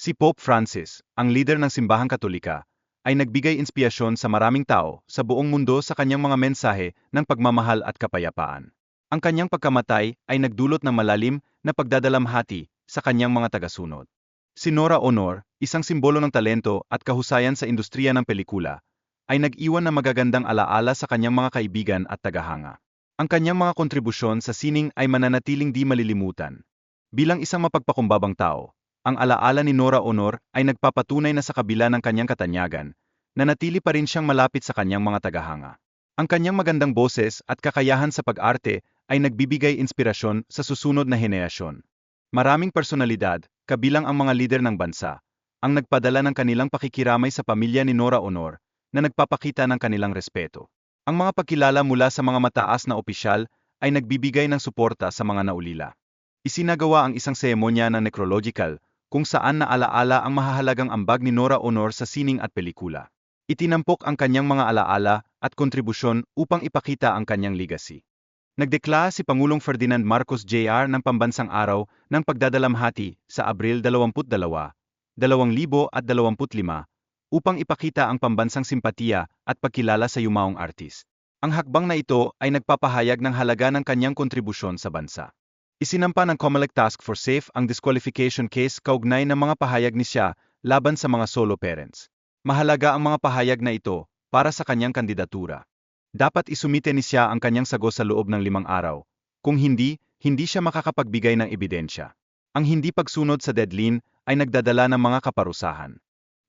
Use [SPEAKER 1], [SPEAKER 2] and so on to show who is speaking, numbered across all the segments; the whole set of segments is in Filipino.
[SPEAKER 1] Si Pope Francis, ang leader ng simbahang katolika, ay nagbigay inspirasyon sa maraming tao sa buong mundo sa kanyang mga mensahe ng pagmamahal at kapayapaan. Ang kanyang pagkamatay ay nagdulot ng malalim na pagdadalamhati sa kanyang mga tagasunod. Si Nora Honor, isang simbolo ng talento at kahusayan sa industriya ng pelikula, ay nag-iwan ng magagandang alaala sa kanyang mga kaibigan at tagahanga. Ang kanyang mga kontribusyon sa sining ay mananatiling di malilimutan. Bilang isang mapagpakumbabang tao, ang alaala ni Nora Honor ay nagpapatunay na sa kabila ng kanyang katanyagan, nanatili pa rin siyang malapit sa kanyang mga tagahanga. Ang kanyang magandang boses at kakayahan sa pag-arte ay nagbibigay inspirasyon sa susunod na henerasyon. Maraming personalidad, kabilang ang mga lider ng bansa, ang nagpadala ng kanilang pakikiramay sa pamilya ni Nora Honor na nagpapakita ng kanilang respeto. Ang mga pagkilala mula sa mga mataas na opisyal ay nagbibigay ng suporta sa mga naulila. Isinagawa ang isang seremonya ng necrological kung saan naalaala ang mahahalagang ambag ni Nora Honor sa sining at pelikula. Itinampok ang kanyang mga alaala at kontribusyon upang ipakita ang kanyang legacy. Nagdeklara si Pangulong Ferdinand Marcos Jr. ng pambansang araw ng pagdadalamhati sa Abril 22, 2025 upang ipakita ang pambansang simpatiya at pagkilala sa yumaong artist. Ang hakbang na ito ay nagpapahayag ng halaga ng kanyang kontribusyon sa bansa. Isinampa ng COMELEC Task for Safe ang disqualification case kaugnay ng mga pahayag ni siya laban sa mga solo parents. Mahalaga ang mga pahayag na ito para sa kanyang kandidatura. Dapat isumite ni siya ang kanyang sago sa loob ng limang araw. Kung hindi, hindi siya makakapagbigay ng ebidensya. Ang hindi pagsunod sa deadline ay nagdadala ng mga kaparusahan.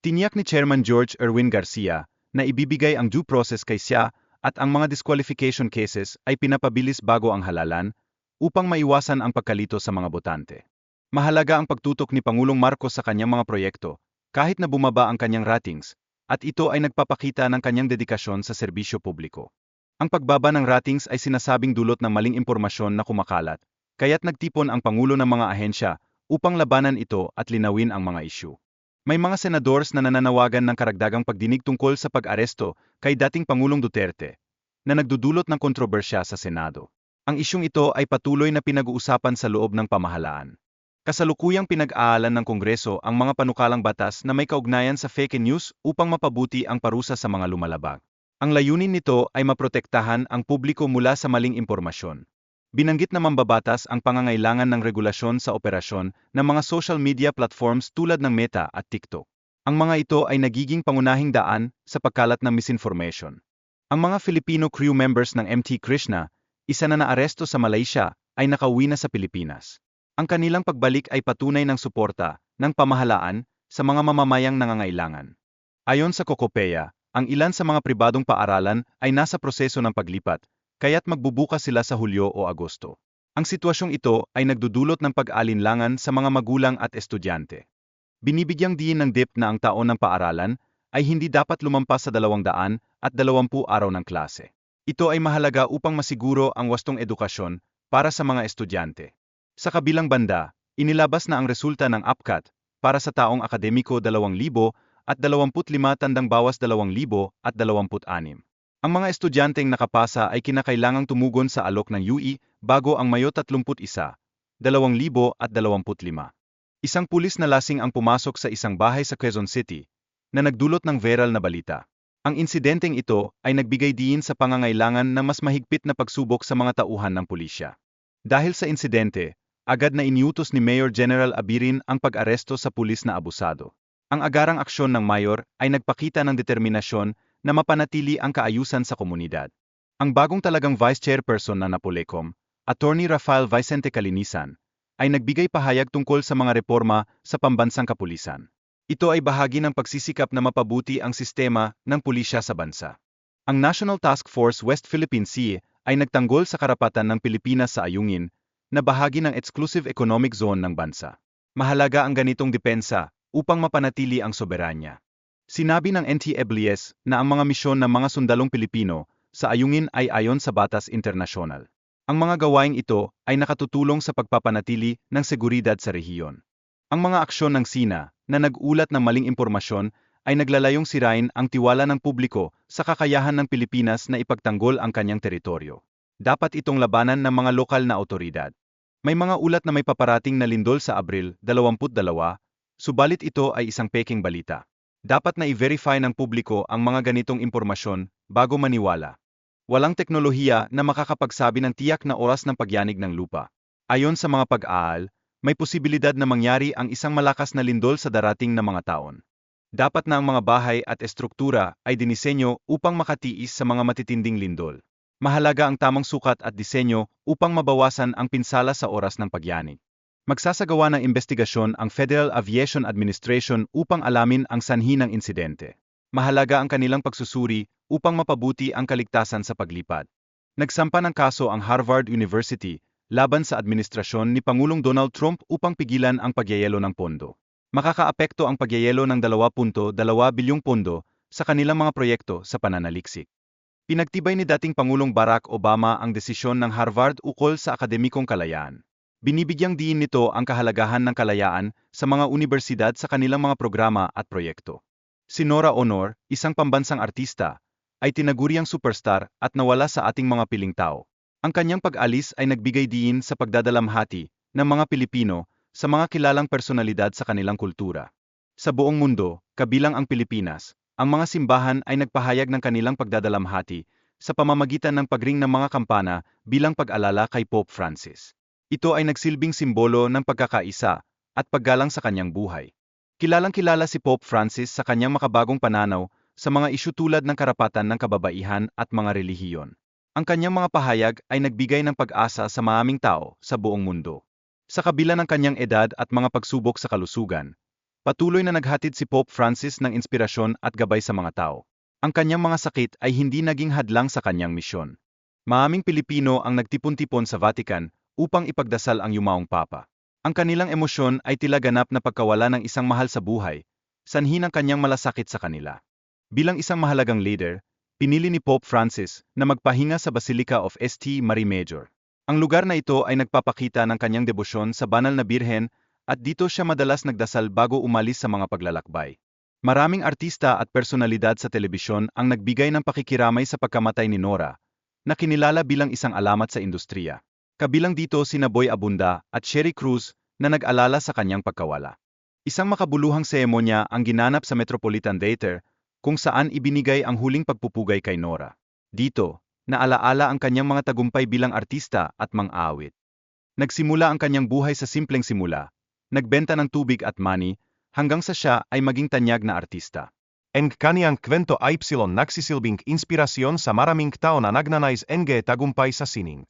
[SPEAKER 1] Tiniyak ni Chairman George Erwin Garcia na ibibigay ang due process kay siya at ang mga disqualification cases ay pinapabilis bago ang halalan upang maiwasan ang pagkalito sa mga botante. Mahalaga ang pagtutok ni Pangulong Marcos sa kanyang mga proyekto, kahit na bumaba ang kanyang ratings, at ito ay nagpapakita ng kanyang dedikasyon sa serbisyo publiko. Ang pagbaba ng ratings ay sinasabing dulot ng maling impormasyon na kumakalat, kaya't nagtipon ang Pangulo ng mga ahensya upang labanan ito at linawin ang mga isyu. May mga senadors na nananawagan ng karagdagang pagdinig tungkol sa pag-aresto kay dating Pangulong Duterte, na nagdudulot ng kontrobersya sa Senado. Ang isyong ito ay patuloy na pinag-uusapan sa loob ng pamahalaan. Kasalukuyang pinag-aalan ng Kongreso ang mga panukalang batas na may kaugnayan sa fake news upang mapabuti ang parusa sa mga lumalabag. Ang layunin nito ay maprotektahan ang publiko mula sa maling impormasyon. Binanggit na mambabatas ang pangangailangan ng regulasyon sa operasyon ng mga social media platforms tulad ng Meta at TikTok. Ang mga ito ay nagiging pangunahing daan sa pagkalat ng misinformation. Ang mga Filipino crew members ng MT Krishna, isa na naaresto sa Malaysia, ay nakauwi na sa Pilipinas. Ang kanilang pagbalik ay patunay ng suporta ng pamahalaan sa mga mamamayang nangangailangan. Ayon sa Kokopeya, ang ilan sa mga pribadong paaralan ay nasa proseso ng paglipat kaya't magbubukas sila sa Hulyo o Agosto. Ang sitwasyong ito ay nagdudulot ng pag-alinlangan sa mga magulang at estudyante. Binibigyang diin ng DIP na ang taon ng paaralan ay hindi dapat lumampas sa 200 at 20 araw ng klase. Ito ay mahalaga upang masiguro ang wastong edukasyon para sa mga estudyante. Sa kabilang banda, inilabas na ang resulta ng APCAT para sa taong akademiko 2,000 at 25 tandang bawas 2,000 at 26. Ang mga estudyanteng nakapasa ay kinakailangang tumugon sa alok ng UE bago ang Mayo 31, 2025. Isang pulis na lasing ang pumasok sa isang bahay sa Quezon City na nagdulot ng viral na balita. Ang insidenteng ito ay nagbigay diin sa pangangailangan ng mas mahigpit na pagsubok sa mga tauhan ng pulisya. Dahil sa insidente, agad na iniutos ni Mayor General Abirin ang pag-aresto sa pulis na abusado. Ang agarang aksyon ng mayor ay nagpakita ng determinasyon na mapanatili ang kaayusan sa komunidad. Ang bagong talagang Vice Chairperson ng Napolecom, Attorney Rafael Vicente Calinisan, ay nagbigay pahayag tungkol sa mga reforma sa pambansang kapulisan. Ito ay bahagi ng pagsisikap na mapabuti ang sistema ng pulisya sa bansa. Ang National Task Force West Philippine Sea ay nagtanggol sa karapatan ng Pilipinas sa ayungin na bahagi ng exclusive economic zone ng bansa. Mahalaga ang ganitong depensa upang mapanatili ang soberanya. Sinabi ng NTEBLS na ang mga misyon ng mga sundalong Pilipino sa ayungin ay ayon sa batas internasyonal. Ang mga gawaing ito ay nakatutulong sa pagpapanatili ng seguridad sa rehiyon. Ang mga aksyon ng SINA na nag-ulat ng maling impormasyon ay naglalayong sirain ang tiwala ng publiko sa kakayahan ng Pilipinas na ipagtanggol ang kanyang teritoryo. Dapat itong labanan ng mga lokal na otoridad. May mga ulat na may paparating na lindol sa Abril 22, Subalit ito ay isang peking balita. Dapat na i-verify ng publiko ang mga ganitong impormasyon bago maniwala. Walang teknolohiya na makakapagsabi ng tiyak na oras ng pagyanig ng lupa. Ayon sa mga pag-aal, may posibilidad na mangyari ang isang malakas na lindol sa darating na mga taon. Dapat na ang mga bahay at estruktura ay dinisenyo upang makatiis sa mga matitinding lindol. Mahalaga ang tamang sukat at disenyo upang mabawasan ang pinsala sa oras ng pagyanig. Magsasagawa ng investigasyon ang Federal Aviation Administration upang alamin ang sanhi ng insidente. Mahalaga ang kanilang pagsusuri upang mapabuti ang kaligtasan sa paglipad. Nagsampa ng kaso ang Harvard University laban sa administrasyon ni Pangulong Donald Trump upang pigilan ang pagyayelo ng pondo. Makakaapekto ang pagyayelo ng 2.2 bilyong pondo sa kanilang mga proyekto sa pananaliksik. Pinagtibay ni dating Pangulong Barack Obama ang desisyon ng Harvard ukol sa akademikong kalayaan. Binibigyang diin nito ang kahalagahan ng kalayaan sa mga universidad sa kanilang mga programa at proyekto. Si Nora Honor, isang pambansang artista, ay tinaguriang superstar at nawala sa ating mga piling tao. Ang kanyang pag-alis ay nagbigay diin sa pagdadalamhati ng mga Pilipino sa mga kilalang personalidad sa kanilang kultura. Sa buong mundo, kabilang ang Pilipinas, ang mga simbahan ay nagpahayag ng kanilang pagdadalamhati sa pamamagitan ng pagring ng mga kampana bilang pag-alala kay Pope Francis. Ito ay nagsilbing simbolo ng pagkakaisa at paggalang sa kanyang buhay. Kilalang kilala si Pope Francis sa kanyang makabagong pananaw sa mga isyu tulad ng karapatan ng kababaihan at mga relihiyon. Ang kanyang mga pahayag ay nagbigay ng pag-asa sa maaming tao sa buong mundo. Sa kabila ng kanyang edad at mga pagsubok sa kalusugan, patuloy na naghatid si Pope Francis ng inspirasyon at gabay sa mga tao. Ang kanyang mga sakit ay hindi naging hadlang sa kanyang misyon. Maaming Pilipino ang nagtipon-tipon sa Vatican upang ipagdasal ang yumaong Papa. Ang kanilang emosyon ay tila ganap na pagkawala ng isang mahal sa buhay, sanhi ng kanyang malasakit sa kanila. Bilang isang mahalagang leader, pinili ni Pope Francis na magpahinga sa Basilica of St. Marie Major. Ang lugar na ito ay nagpapakita ng kanyang debosyon sa banal na birhen at dito siya madalas nagdasal bago umalis sa mga paglalakbay. Maraming artista at personalidad sa telebisyon ang nagbigay ng pakikiramay sa pagkamatay ni Nora, na kinilala bilang isang alamat sa industriya. Kabilang dito sina Boy Abunda at Sherry Cruz na nag-alala sa kanyang pagkawala. Isang makabuluhang seremonya ang ginanap sa Metropolitan Theater kung saan ibinigay ang huling pagpupugay kay Nora. Dito, naalaala ang kanyang mga tagumpay bilang artista at mang-awit. Nagsimula ang kanyang buhay sa simpleng simula, nagbenta ng tubig at money, hanggang sa siya ay maging tanyag na artista.
[SPEAKER 2] Ang kaniyang kwento ay nagsisilbing inspirasyon sa maraming tao na nagnanais NG tagumpay sa sining.